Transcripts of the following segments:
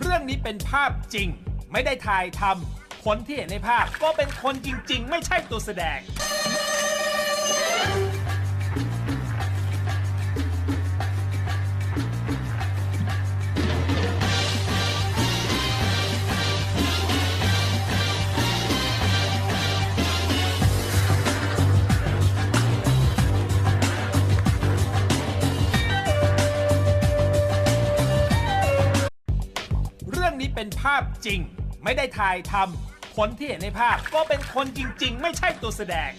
เรื่องนี้เป็นภาพจริง ไม่ได้ถ่ายทำคนที่เห็นในภาพก็เป็นคนจริง ๆ ไม่ใช่ตัวแสดง รื่องนี้เป็นภาพจริง ไม่ได้ถ่ายทำคนที่เห็นในภาพก็เป็นคนจริง ๆ ไม่ใช่ตัวแสดง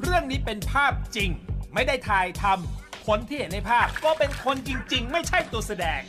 เรื่องนี้เป็นภาพจริง ไม่ได้ถ่ายทำคนที่เห็นในภาพก็เป็นคนจริง ๆ ไม่ใช่ตัวแสดง